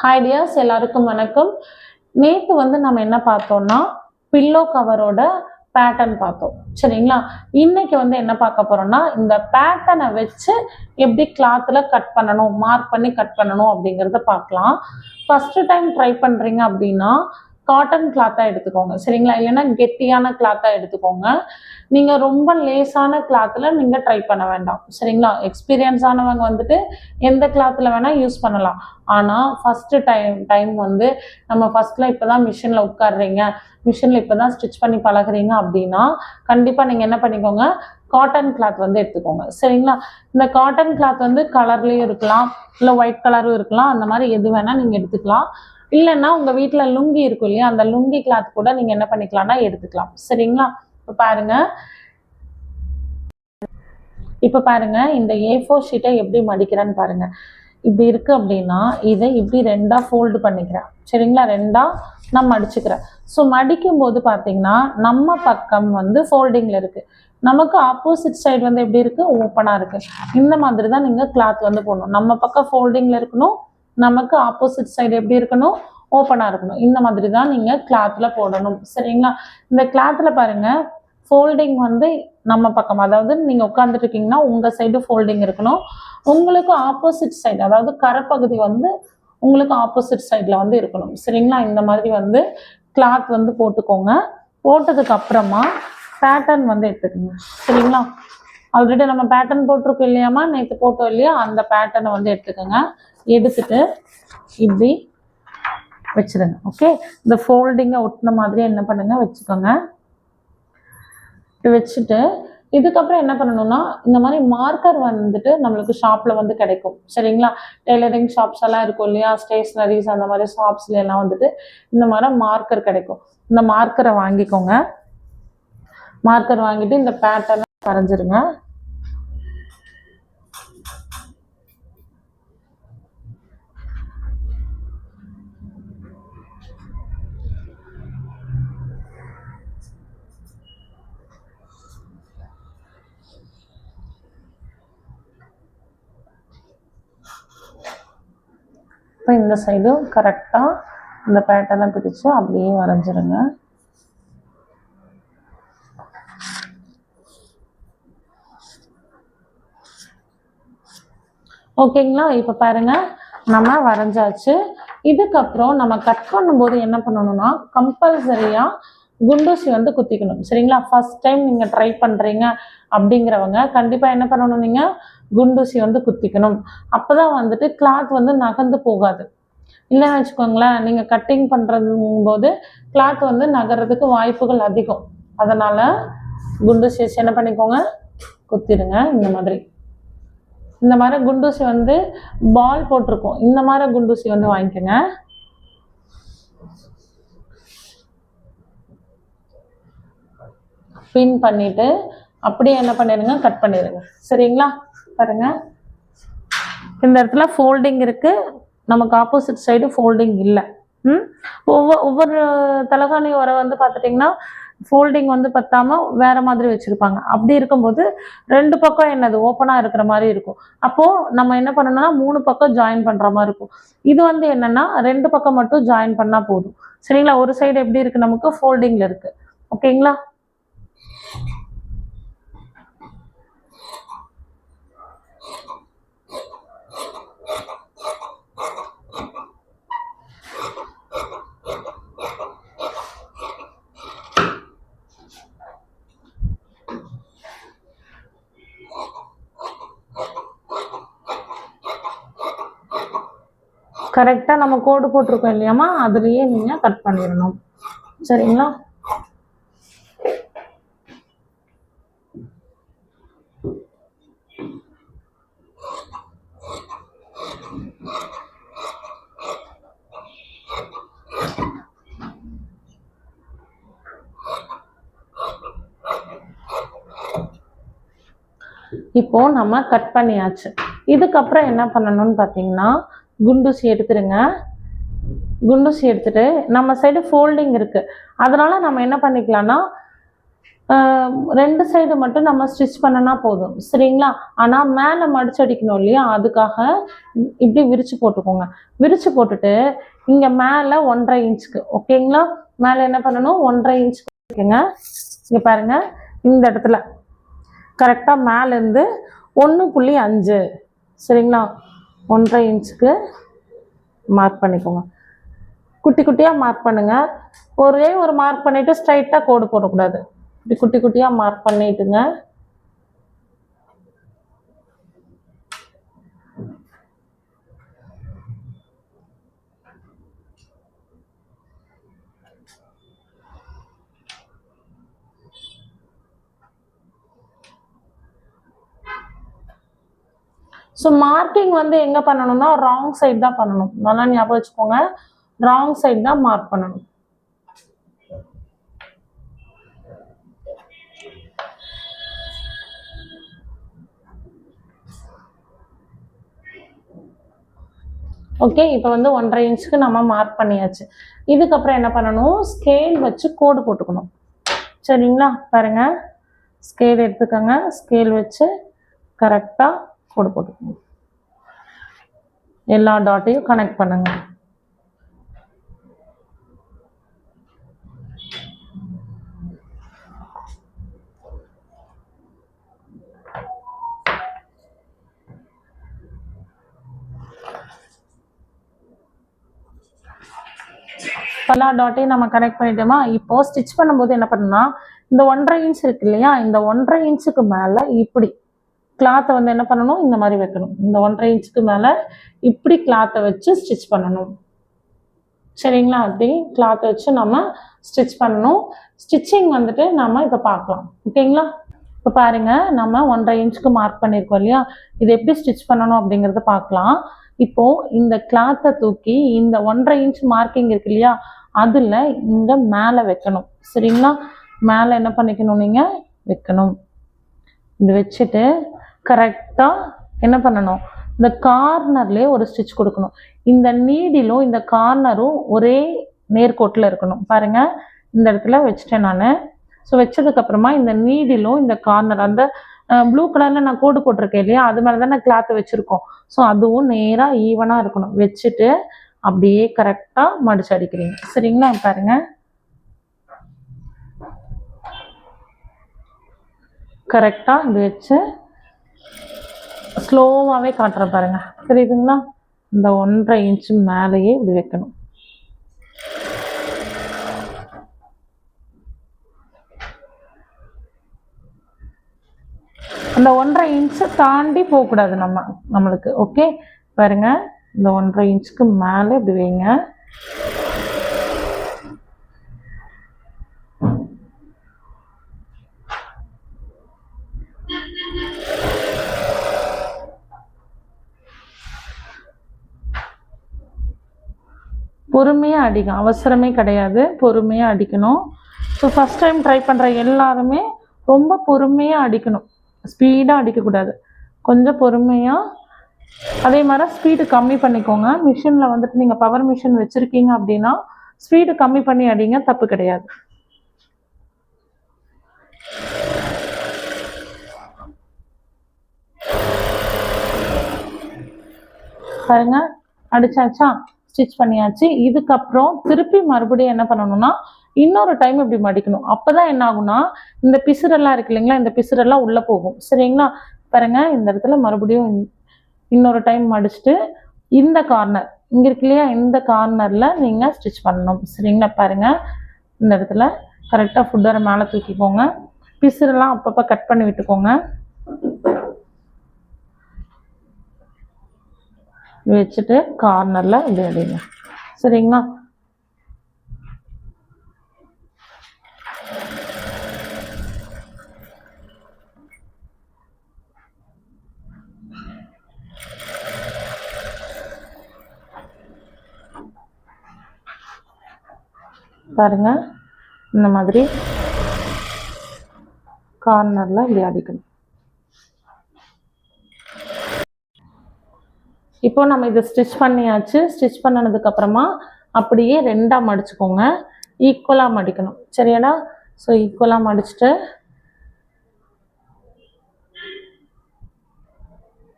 Hi tears எல்லாருக்கும் வணக்கம். நேற்று வந்து நம்ம என்ன பார்த்தோம்னா பில்லோ கவரோட பேட்டர்ன் பார்த்தோம். சரிங்களா? இன்னைக்கு வந்து என்ன பார்க்க போறோம்னா இந்த பேட்டர்னை வச்சு எப்படி கிளாத்தில் கட் பண்ணணும் மார்க் பண்ணி கட் பண்ணணும் அப்படிங்கிறத பார்க்கலாம். ஃபர்ஸ்ட் டைம் ட்ரை பண்ணுறீங்க அப்படின்னா காட்டன் கிளாத்தாக எடுத்துக்கோங்க. சரிங்களா? இல்லைன்னா கெட்டியான கிளாத்தாக எடுத்துக்கோங்க. நீங்கள் ரொம்ப லேசான கிளாத்தில் நீங்கள் ட்ரை பண்ண வேண்டாம். சரிங்களா? எக்ஸ்பீரியன்ஸ் ஆனவங்க வந்துட்டு எந்த கிளாத்தில் வேணால் யூஸ் பண்ணலாம். ஆனால் ஃபஸ்ட்டு டைம் டைம் வந்து நம்ம ஃபஸ்ட்டில் இப்போ தான் மிஷினில் உட்காடுறீங்க மிஷினில் இப்போ தான் ஸ்டிச் பண்ணி பழகுறீங்க அப்படின்னா கண்டிப்பாக நீங்கள் என்ன பண்ணிக்கோங்க? காட்டன் கிளாத் வந்து எடுத்துக்கோங்க. சரிங்களா? இந்த காட்டன் கிளாத் வந்து கலர்லேயும் இருக்கலாம் இல்லை ஒயிட் கலரும் இருக்கலாம். அந்த மாதிரி எது வேணால் நீங்கள் எடுத்துக்கலாம். இல்லைன்னா உங்கள் வீட்டில் லுங்கி இருக்கும் இல்லையா? அந்த லுங்கி கிளாத் கூட நீங்கள் என்ன பண்ணிக்கலாம்னா எடுத்துக்கலாம். சரிங்களா? இப்போ பாருங்க. இப்போ பாருங்க இந்த ஏ ஃபோர் ஷீட்டை எப்படி மடிக்கிறேன்னு பாருங்க. இப்படி இருக்கு அப்படின்னா இதை இப்படி ரெண்டாக ஃபோல்டு பண்ணிக்கிறேன். சரிங்களா? ரெண்டாக நான் மடிச்சுக்கிறேன். ஸோ மடிக்கும் போது பார்த்தீங்கன்னா நம்ம பக்கம் வந்து ஃபோல்டிங்கில் இருக்குது நமக்கு ஆப்போசிட் சைடு வந்து எப்படி இருக்குது ஓப்பனாக இருக்குது இந்த மாதிரி தான் நீங்கள் கிளாத் வந்து போடணும். நம்ம பக்கம் ஃபோல்டிங்கில் இருக்கணும் நமக்கு ஆப்போசிட் சைடு எப்படி இருக்கணும்? ஓப்பனாக இருக்கணும். இந்த மாதிரி தான் நீங்கள் கிளாத்தில் போடணும். சரிங்களா? இந்த கிளாத்தில் பாருங்கள் ஃபோல்டிங் வந்து நம்ம பக்கம் அதாவது நீங்கள் உட்காந்துட்டு இருக்கீங்கன்னா உங்கள் சைடு ஃபோல்டிங் இருக்கணும். உங்களுக்கு ஆப்போசிட் சைடு அதாவது கரைப்பகுதி வந்து உங்களுக்கு ஆப்போசிட் சைடில் வந்து இருக்கணும். சரிங்களா? இந்த மாதிரி வந்து கிளாத் வந்து போட்டுக்கோங்க. போட்டதுக்கு அப்புறமா பேட்டர்ன் வந்து எடுத்துக்கோங்க. சரிங்களா? ஆல்ரெடி நம்ம பேட்டர்ன் போட்டிருக்கோம் இல்லையாம்மா? நேற்று போட்டோம் இல்லையா? அந்த பேட்டர்னை வந்து எடுத்துக்கோங்க. எடுத்துட்டு இப்படி வச்சிருங்க. ஓகே இந்த ஃபோல்டிங்கை ஒட்டின மாதிரி என்ன பண்ணுங்க? வச்சுக்கோங்க. வச்சுட்டு இதுக்கப்புறம் என்ன பண்ணணும்னா இந்த மாதிரி மார்க்கர் வந்துட்டு நம்மளுக்கு ஷாப்பில் வந்து கிடைக்கும். சரிங்களா? டெய்லரிங் ஷாப்ஸ் எல்லாம் இருக்கும் இல்லையா? ஸ்டேஷ்னரிஸ் அந்த மாதிரி ஷாப்ஸ்ல எல்லாம் வந்துட்டு இந்த மாதிரி மார்க்கர் கிடைக்கும். இந்த மார்க்கரை வாங்கிக்கோங்க. மார்க்கர் வாங்கிட்டு இந்த பேட்டர்னை வரைஞ்சிருங்க. இப்போ இந்த சைடும் கரெக்டாக இந்த பேட்டர்னை பிடிச்சி அப்படியே வரைஞ்சிருங்க. ஓகேங்களா இப்போ பாருங்க நம்ம வரைஞ்சாச்சு. இதுக்கப்புறம் நம்ம கட் பண்ணும்போது என்ன பண்ணணும்னா கம்பல்சரியாக குண்டூசி வந்து குத்திக்கணும். சரிங்களா? ஃபர்ஸ்ட் டைம் நீங்கள் ட்ரை பண்ணுறீங்க அப்படிங்கிறவங்க கண்டிப்பாக என்ன பண்ணணும் நீங்கள் குண்டூசி வந்து குத்திக்கணும். அப்போ தான் வந்துட்டு கிளாத் வந்து நகர்ந்து போகாது. இல்லைன்னு வச்சுக்கோங்களேன் நீங்கள் கட்டிங் பண்ணுறது போது கிளாத் வந்து நகர்றதுக்கு வாய்ப்புகள் அதிகம். அதனால் குண்டூசி வச்சு என்ன பண்ணிக்கோங்க? குத்திடுங்க. இந்த மாதிரி. இந்த மாதிரி குண்டூசி வந்து பால் போட்டிருக்கோம். இந்த மாதிரி குண்டூசி வந்து வாங்கிக்கோங்க. பின் பண்ணிட்டு அப்படியே என்ன பண்ணிடுங்க கட் பண்ணிடுங்க சரிங்களா? பாருங்க. இந்த இடத்துல ஃபோல்டிங் இருக்கு. நமக்கு ஆப்போசிட் சைடு ஃபோல்டிங் இல்லை. ம்? ஒவ்வொரு ஒவ்வொரு தலகாணி உரை வந்து பார்த்துட்டிங்கன்னா ஃபோல்டிங் வந்து பத்தாம வேற மாதிரி வச்சிருப்பாங்க. அப்படி இருக்கும்போது ரெண்டு பக்கம் என்னது ஓப்பனாக இருக்கிற மாதிரி இருக்கும். அப்போ நம்ம என்ன பண்ணணும்னா மூணு பக்கம் ஜாயின் பண்ணுற மாதிரி இருக்கும். இது வந்து என்னன்னா ரெண்டு பக்கம் மட்டும் ஜாயின் பண்ணால் போதும். சரிங்களா? ஒரு சைடு எப்படி இருக்கு நமக்கு ஃபோல்டிங்ல இருக்கு. ஓகேங்களா? கரெக்டாக நம்ம கோடு போட்டிருக்கோம் இல்லையாம்மா? அதுலேயே நீங்கள் கட் பண்ணிடணும். சரிங்களா? இப்போ நம்ம கட் பண்ணியாச்சு. இதுக்கப்புறம் என்ன பண்ணணும்னு பார்த்தீங்கன்னா குண்டூசி எடுத்துருங்க. குண்டூசி எடுத்துட்டு நம்ம சைடு ஃபோல்டிங் இருக்குது அதனால் நம்ம என்ன பண்ணிக்கலாம்னா ரெண்டு சைடு மட்டும் நம்ம ஸ்டிச் பண்ணனா போதும். சரிங்களா? ஆனால் மேலே மடிச்சு அடிக்கணும் இல்லையா? அதுக்காக இப்படி விரிச்சு போட்டுக்கோங்க. விரிச்சு போட்டுட்டு இங்கே மேலே ஒன்றரை இன்ச்சுக்கு ஓகேங்களா? மேலே என்ன பண்ணணும்? ஒன்றரை இன்ச்சுக்கு ஓகேங்க இங்கே பாருங்க. இந்த இடத்துல. கரெக்டாக மேலேருந்து ஒன்று புள்ளி அஞ்சு. சரிங்களா? ஒன்றரை இன்ச்சுக்கு மார்க் பண்ணிக்கோங்க. குட்டி குட்டியாக மார்க் பண்ணுங்கள் ஒரே ஒரு மார்க் பண்ணிவிட்டு ஸ்ட்ரைட்டாக கோடு போடக்கூடாது. இப்படி குட்டி குட்டியாக மார்க் பண்ணிட்டுங்க. ஸோ மார்க்கிங் வந்து எங்கே பண்ணணும்னா ராங் சைட் தான் பண்ணணும். நல்லா ஞாபகம் வச்சுக்கோங்க. ராங் சைட் தான் மார்க் பண்ணணும். ஓகே இப்போ வந்து ஒன்றரை இன்ச்சுக்கு நம்ம மார்க் பண்ணியாச்சு. இதுக்கப்புறம் என்ன பண்ணணும்? ஸ்கேல் வச்சு கோடு போட்டுக்கணும். சரிங்களா? பாருங்க. ஸ்கேல் எடுத்துக்கோங்க. ஸ்கேல் வச்சு கரெக்டாக கோடு போட்டுக்கோங்க எல்லா டாட்டையும் கனெக்ட் பண்ணுங்க. எல்லா டாட்டையும் நம்ம கனெக்ட் பண்ணிட்டோமா? இப்போ ஸ்டிச் பண்ணும்போது என்ன பண்ணணும்னா இந்த ஒன்றரை இன்ச் இருக்கு இல்லையா? இந்த ஒன்றரை இன்ச்சுக்கு மேலே இப்படி கிளாத்தை வந்து என்ன பண்ணணும்? இந்த மாதிரி வைக்கணும். இந்த ஒன்றரை இன்ச்சுக்கு மேலே இப்படி கிளாத்தை வச்சு ஸ்டிச் பண்ணணும். சரிங்களா? அப்படி கிளாத்தை வச்சு நம்ம ஸ்டிச் பண்ணணும். ஸ்டிச்சிங் வந்துட்டு நம்ம இப்போ பார்க்கலாம். ஓகேங்களா? இப்போ பாருங்க நம்ம ஒன்றரை இன்ச்சுக்கு மார்க் பண்ணியிருக்கோம் இல்லையா? இது எப்படி ஸ்டிச் பண்ணணும் அப்படிங்கிறத பார்க்கலாம். இப்போ இந்த கிளாத்தை தூக்கி இந்த ஒன்றரை இன்ச் மார்க்கிங் இருக்கு இல்லையா? அதில் இந்த மேலே வைக்கணும். சரிங்களா? மேலே என்ன பண்ணிக்கணும் நீங்கள் வைக்கணும். இது வச்சுட்டு கரெக்டாக என்ன பண்ணணும்? இந்த கார்னர்லேயே ஒரு ஸ்டிச் கொடுக்கணும். இந்த நீடிலும் இந்த கார்னரும் ஒரே நேர்கோட்டில் இருக்கணும். பாருங்கள் இந்த இடத்துல வச்சுட்டேன் நான். ஸோ வச்சதுக்கப்புறமா இந்த நீடிலும் இந்த கார்னர் அந்த ப்ளூ கலரில் நான் கோடு போட்டிருக்கேன் இல்லையா? அது மேலே தான் நான் கிளாத்து வச்சுருக்கோம். ஸோ அதுவும் நேராக ஈவனாக இருக்கணும். வச்சுட்டு அப்படியே கரெக்டாக மடிச்சு அடிக்கிறீங்க. சரிங்களா? பாருங்கள் கரெக்டாக இது வச்சு ஸ்லோவாகவே காட்டுறேன் பாருங்க. தெரியுதுங்களா இந்த ஒன்றரை இன்ச்சு மேலேயே இப்படி வைக்கணும். அந்த ஒன்றரை இன்ச்சை தாண்டி போகக்கூடாது நம்ம நம்மளுக்கு ஓகே பாருங்க. இந்த ஒன்றரை இன்ச்சுக்கு மேலே இப்படி வைங்க. பொறுமையாக அடிக்கும் அவசரமே கிடையாது. பொறுமையாக அடிக்கணும். ஸோ ஃபஸ்ட் டைம் ட்ரை பண்ணுற எல்லாருமே ரொம்ப பொறுமையாக அடிக்கணும். ஸ்பீடாக அடிக்கக்கூடாது. கொஞ்சம் பொறுமையாக அதே மாதிரி ஸ்பீடு கம்மி பண்ணிக்கோங்க. மிஷினில் வந்துட்டு நீங்கள் பவர் மிஷின் வச்சுருக்கீங்க அப்படின்னா ஸ்பீடு கம்மி பண்ணி அடிங்க. தப்பு கிடையாது. பாருங்க. அடிச்சாச்சா? ஸ்டிச் பண்ணியாச்சு. இதுக்கப்புறம் திருப்பி மறுபடியும் என்ன பண்ணணும்னா இன்னொரு டைம் இப்படி மடிக்கணும். அப்போதான் என்ன ஆகும்னா இந்த பிசுரெல்லாம் இருக்கு இல்லைங்களா இந்த பிசுரெல்லாம் உள்ளே போகும். சரிங்களா? பாருங்க இந்த இடத்துல மறுபடியும் இன்னொரு டைம் மடிச்சுட்டு இந்த கார்னர் இங்க இருக்கு இல்லையா இந்த கார்னர்ல நீங்க ஸ்டிச் பண்ணணும். சரிங்களா? பாருங்க இந்த இடத்துல கரெக்டாக ஃபுட்டரை மேலே தூக்கிக்கோங்க. பிசுரெல்லாம் அப்பப்போ கட் பண்ணி விட்டுக்கோங்க. வச்சுட்டு கார்னரில் இப்படி அடிங்க சரிங்களா? பாருங்க இந்த மாதிரி கார்னரில் இப்படி அடிக்கணும். இப்போ நம்ம இதை ஸ்டிச் பண்ணியாச்சு. ஸ்டிச் பண்ணினதுக்கப்புறமா அப்படியே ரெண்டாக மடிச்சுக்கோங்க. ஈக்குவலாக மடிக்கணும். சரியாடா? ஸோ ஈக்குவலாக மடிச்சுட்டு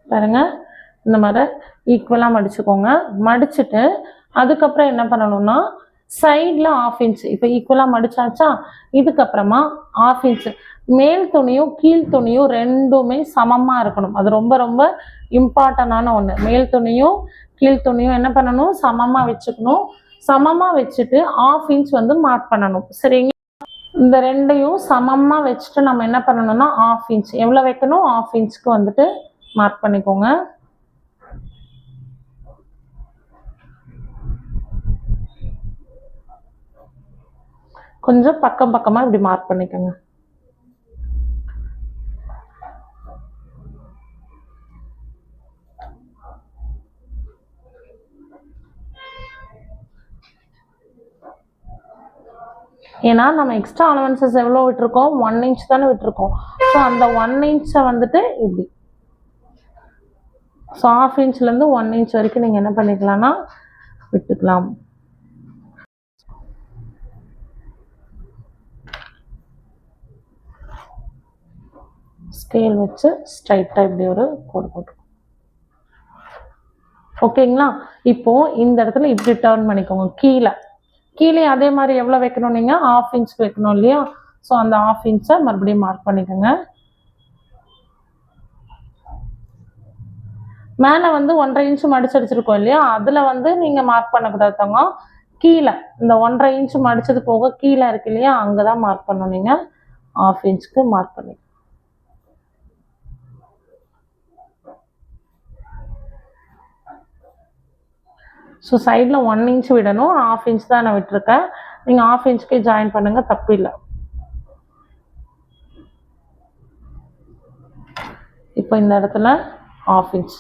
பாருங்கள் இந்த மாதிரி ஈக்குவலாக மடிச்சுக்கோங்க. மடிச்சுட்டு அதுக்கப்புறம் என்ன பண்ணணும்னா சைடில் ஆஃப் இன்ச் இப்போ ஈக்குவலாக மடிச்சாச்சா? இதுக்கப்புறமா ஆஃப் இன்ச் மேல் துணியும் கீழ் துணியும் ரெண்டுமே சமமாக இருக்கணும். அது ரொம்ப ரொம்ப இம்பார்ட்டண்டான ஒன்று மேல் துணியும் கீழ் துணியும் என்ன பண்ணணும்? சமமாக வச்சுக்கணும். சமமாக வச்சுட்டு ஆஃப் இன்ச் வந்து மார்க் பண்ணணும். சரிங்க இந்த ரெண்டையும் சமமாக வச்சுட்டு நம்ம என்ன பண்ணணும்னா ஆஃப் இன்ச் எவ்வளோ வைக்கணும்? ஆஃப் இன்ச்சுக்கு வந்துட்டு மார்க் பண்ணிக்கோங்க. கொஞ்சம் பக்கம் பக்கமாக இப்படி மார்க் பண்ணிக்கோங்க. ஏன்னா நம்ம எக்ஸ்ட்ரா அலவன்சஸ் எவ்வளோ விட்டுருக்கோம்? ஒன் இன்ச் தானே விட்டுருக்கோம். ஸோ அந்த ஒன் இன்ச்சை வந்துட்டு இப்படி. ஸோ ஆஃப் இன்ச்லேருந்து ஒன் இன்ச் வரைக்கும் நீங்கள் என்ன பண்ணிக்கலாம்னா விட்டுக்கலாம். ஸ்கேல் வச்சு ஸ்ட்ரைட்டாக இப்படி ஒரு கோடு போட்டுருக்கோம் ஓகேங்களா இப்போ இந்த இடத்துல இப்படி டேர்ன் பண்ணிக்கோங்க. கீழே. கீழே அதே மாதிரி எவ்வளோ வைக்கணும் நீங்கள் ஆஃப் இன்ச் வைக்கணும் இல்லையா? ஸோ அந்த ஆஃப் இன்ச்சை மறுபடியும் மார்க் பண்ணிக்கோங்க. மேலே வந்து ஒன்றரை இன்ச்சு மடிச்சடிச்சிருக்கோம் இல்லையா? அதில் வந்து நீங்கள் மார்க் பண்ணக்கூடாது கீழே. இந்த ஒன்றரை இன்ச்சு மடிச்சது போக கீழே இருக்கு இல்லையா? அங்கே தான் மார்க் பண்ணணும் நீங்கள் ஆஃப் இன்ச்சுக்கு மார்க் பண்ணிக்கோங்க. ஸோ சைடில் ஒன் இன்ச் விடணும் ஆஃப் இன்ச் தான் நான் விட்டுருக்கேன். நீங்கள் ஆஃப் இன்ச்சுக்கே ஜாயின் பண்ணுங்கள் தப்பு இல்லை. இப்போ இந்த இடத்துல ஆஃப் இன்ச்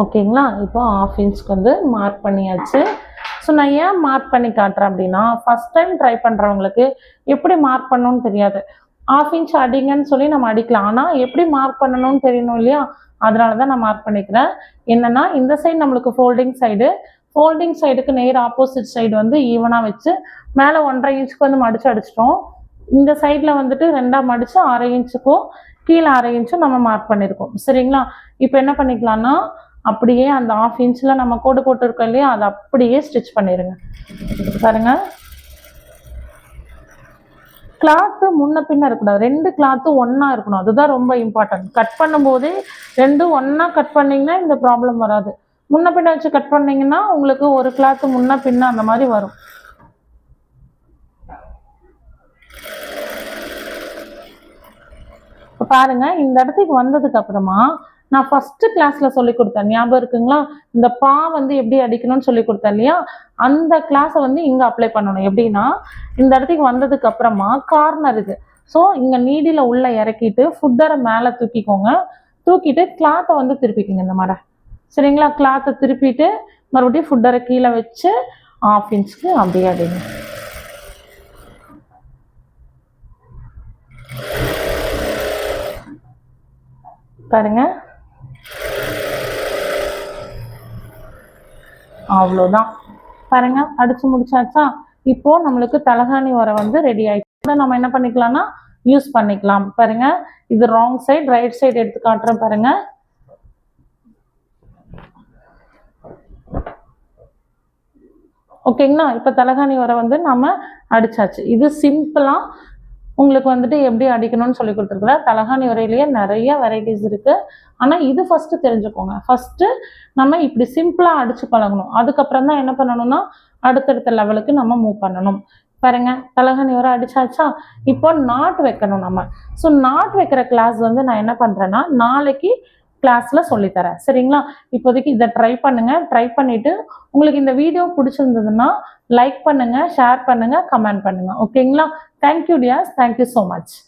ஓகேங்களா இப்போ ஆஃப் இன்ச்க்கு வந்து மார்க் பண்ணியாச்சு. ஸோ நான் ஏன் மார்க் பண்ணி காட்டுறேன் அப்படின்னா ஃபஸ்ட் டைம் ட்ரை பண்ணுறவங்களுக்கு எப்படி மார்க் பண்ணணும்னு தெரியாது. ஆஃப் இன்ச் அடிங்கன்னு சொல்லி நம்ம அடிக்கலாம். ஆனால் எப்படி மார்க் பண்ணணும்னு தெரியணும் இல்லையா? அதனால தான் நான் மார்க் பண்ணிக்கிறேன். என்னன்னா இந்த சைடு நம்மளுக்கு ஃபோல்டிங் சைடு ஃபோல்டிங் சைடுக்கு நேர் ஆப்போசிட் சைடு வந்து ஈவனாக வச்சு மேலே ஒன்றரை இன்ச்சுக்கு வந்து மடிச்சு அடிச்சிட்டோம். இந்த சைடில் வந்துட்டு ரெண்டாக மடிச்சு அரை இன்ச்சுக்கும் கீழே அரை இன்ச்சும் நம்ம மார்க் பண்ணியிருக்கோம் சரிங்களா? இப்போ என்ன பண்ணிக்கலாம்னா அப்படியே அந்த ஆஃப் இன்ச்சில் நம்ம கோடு போட்டிருக்கோம் இல்லையா அதை அப்படியே ஸ்டிச் பண்ணிடுங்க பாருங்க. கிளாத்து முன்ன பின்ன இருக்கக்கூடாது. ரெண்டு கிளாத்து ஒன்றா இருக்கணும். அதுதான் ரொம்ப இம்பார்ட்டன்ட் கட் பண்ணும்போது ரெண்டும் ஒன்றா கட் பண்ணிங்கன்னா இந்த ப்ராப்ளம் வராது. முன்ன பின்ன வச்சு கட் பண்ணிங்கன்னா உங்களுக்கு ஒரு கிளாத்து முன்ன பின்ன அந்த மாதிரி வரும். பாருங்க இந்த இடத்துக்கு வந்ததுக்கு அப்புறமா நான் ஃபர்ஸ்ட் கிளாஸ்ல சொல்லி கொடுத்தேன். ஞாபகம் இருக்குங்களா? இந்த பா வந்து எப்படி அடிக்கணும்னு சொல்லி கொடுத்தேன் இல்லையா? அந்த கிளாஸை வந்து இங்க அப்ளை பண்ணணும். எப்படின்னா இந்த இடத்துக்கு வந்ததுக்கு அப்புறமா கார்னர் இருக்கு ஸோ இங்க நீடில உள்ள இறக்கிட்டு ஃபுட்டரை மேலே தூக்கிக்கோங்க. தூக்கிட்டு கிளாத்தை வந்து திருப்பிக்கோங்க இந்த மாதிரி. சரிங்களா? கிளாத்தை திருப்பிட்டு மறுபடியும் ஃபுட்டரை கீழே வச்சு ஆஃப் இன்ச்சுக்கு அப்படியே அடிங்க. பாருங்க. அவ்வளோதான் பாருங்க அடிச்சு முடிச்சாச்சா? இப்போ நம்மளுக்கு தலகாணி உரை வந்து ரெடி ஆயிடுச்சு. நம்ம என்ன பண்ணிக்கலாம்னா யூஸ் பண்ணிக்கலாம். பாருங்க இது ராங் சைடு ரைட் சைடு எடுத்து காட்டுறேன் பாருங்க. ஓகேங்களா இப்போ தலகாணி உரை வந்து நம்ம அடிச்சாச்சு. இது சிம்பிளா உங்களுக்கு வந்துட்டு எப்படி அடிக்கணும்னு சொல்லி கொடுத்துருக்குறா தலகாணி உரையிலேயே நிறைய வெரைட்டிஸ் இருக்குது ஆனால் இது ஃபஸ்ட்டு தெரிஞ்சுக்கோங்க. ஃபஸ்ட்டு நம்ம இப்படி சிம்பிளாக அடித்து பழகணும். அதுக்கப்புறம் தான் என்ன பண்ணணும்னா அடுத்தடுத்த லெவலுக்கு நம்ம மூவ் பண்ணணும். பாருங்க தலகாணி உரை அடிச்சாச்சா? இப்போ நாட் வைக்கணும் நம்ம. ஸோ நாட் வைக்கிற கிளாஸ் வந்து நான் என்ன பண்ணுறேன்னா நாளைக்கு கிளாஸில் சொல்லித்தரேன். சரிங்களா? இப்போதைக்கு இதை ட்ரை பண்ணுங்கள் ட்ரை பண்ணிவிட்டு உங்களுக்கு இந்த வீடியோ பிடிச்சிருந்ததுன்னா லைக் பண்ணுங்கள் ஷேர் பண்ணுங்கள் கமெண்ட் பண்ணுங்கள் ஓகேங்களா Thank you, dears. Thank you so much.